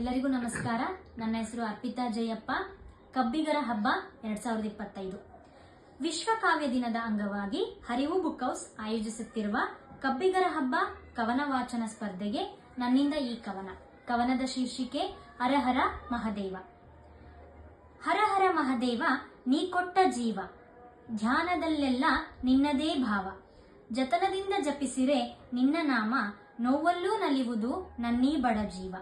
ಎಲ್ಲರಿಗೂ ನಮಸ್ಕಾರ. ನನ್ನ ಹೆಸರು ಅರ್ಪಿತಾ ಜಯಪ್ಪ. ಕಬ್ಬಿಗರ ಹಬ್ಬ ಎರಡ್ ಸಾವಿರದ ಇಪ್ಪತ್ತೈದು. ವಿಶ್ವ ಕಾವ್ಯ ದಿನದ ಅಂಗವಾಗಿ ಹರಿವು ಬುಕ್ ಹೌಸ್ ಆಯೋಜಿಸುತ್ತಿರುವ ಕಬ್ಬಿಗರ ಹಬ್ಬ ಕವನ ವಾಚನ ಸ್ಪರ್ಧೆಗೆ ನನ್ನಿಂದ ಈ ಕವನ. ಕವನದ ಶೀರ್ಷಿಕೆ ಹರಹರ ಮಹದೇವ. ಹರಹರ ಮಹದೇವ, ನೀ ಕೊಟ್ಟ ಜೀವ. ಧ್ಯಾನದಲ್ಲೆಲ್ಲ ನಿನ್ನದೇ ಭಾವ. ಜತನದಿಂದ ಜಪಿಸಿರೆ ನಿನ್ನ ನಾಮ, ನೋವಲ್ಲೂ ನಲಿವುದು ನನ್ನೀ ಬಡ ಜೀವ.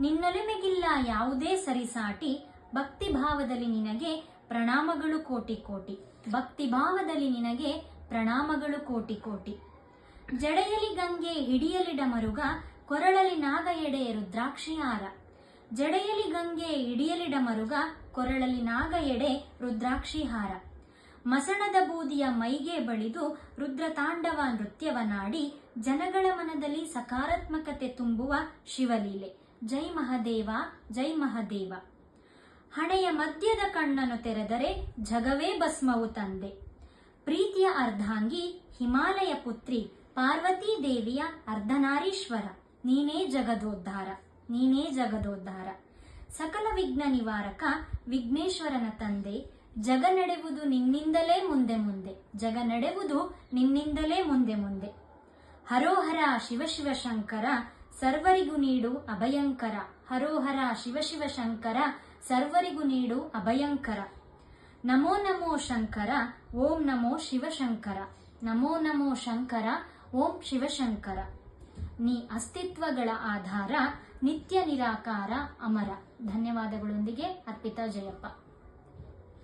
ನಿನ್ನೊಲಿಮೆಗಿಲ್ಲ ಯಾವುದೇ ಸರಿಸಾಟಿ ಭಕ್ತಿ ಭಾವದಲ್ಲಿ ನಿನಗೆ ಪ್ರಣಾಮಗಳು ಕೋಟಿ ಕೋಟಿ ಭಕ್ತಿ ಭಾವದಲ್ಲಿ ನಿನಗೆ ಪ್ರಣಾಮಗಳು ಕೋಟಿ ಕೋಟಿ. ಜಡೆಯಲಿ ಗಂಗೆ ಹಿಡಿಯಲಿಡ ಮರುಗ, ಕೊರಳಲಿ ನಾಗ ಎಡೆ ರುದ್ರಾಕ್ಷಿಹಾರ ಜಡೆಯಲಿ ಗಂಗೆ ಹಿಡಿಯಲಿಡ ಮರುಗ, ಕೊರಳಲಿ ನಾಗ ಎಡೆ ರುದ್ರಾಕ್ಷಿಹಾರ ಮಸಣದ ಬೂದಿಯ ಮೈಗೆ ಬಳಿದು ರುದ್ರ ತಾಂಡವ ನೃತ್ಯವನಾಡಿ, ಜನಗಳ ಮನದಲ್ಲಿ ಸಕಾರಾತ್ಮಕತೆ ತುಂಬುವ ಶಿವಲೀಲೆ. ಜೈ ಮಹದೇವ ಜೈ ಮಹದೇವ. ಹಣೆಯ ಮಧ್ಯದ ಕಣ್ಣನ್ನು ತೆರೆದರೆ ಜಗವೇ ಭಸ್ಮವು ತಂದೆ. ಪ್ರೀತಿಯ ಅರ್ಧಾಂಗಿ ಹಿಮಾಲಯ ಪುತ್ರಿ ಪಾರ್ವತೀ ದೇವಿಯ ಅರ್ಧನಾರೀಶ್ವರ. ನೀನೇ ಜಗದೋದ್ಧಾರ ನೀನೇ ಜಗದೋದ್ಧಾರ. ಸಕಲ ವಿಘ್ನ ನಿವಾರಕ ವಿಘ್ನೇಶ್ವರನ ತಂದೆ, ಜಗ ನಡೆವುದು ನಿನ್ನಿಂದಲೇ ಮುಂದೆ ಮುಂದೆ, ಜಗ ನಡೆವುದು ನಿನ್ನಿಂದಲೇ ಮುಂದೆ ಮುಂದೆ. ಹರೋಹರ ಶಿವ ಶಿವ ಶಂಕರ ಸರ್ವರಿಗೂ ನೀಡು ಅಭಯಂಕರ. ಹರೋಹರ ಶಿವ ಶಿವ ಶಂಕರ, ಸರ್ವರಿಗೂ ನೀಡು ಅಭಯಂಕರ. ನಮೋ ನಮೋ ಶಂಕರ, ಓಂ ನಮೋ ಶಿವಶಂಕರ ನಮೋ ನಮೋ ಶಂಕರ, ಓಂ ಶಿವಶಂಕರ ನೀ ಅಸ್ತಿತ್ವಗಳ ಆಧಾರ, ನಿತ್ಯ ನಿರಾಕಾರ, ಅಮರ. ಧನ್ಯವಾದಗಳೊಂದಿಗೆ ಅರ್ಪಿತಾ ಜಯಪ್ಪ.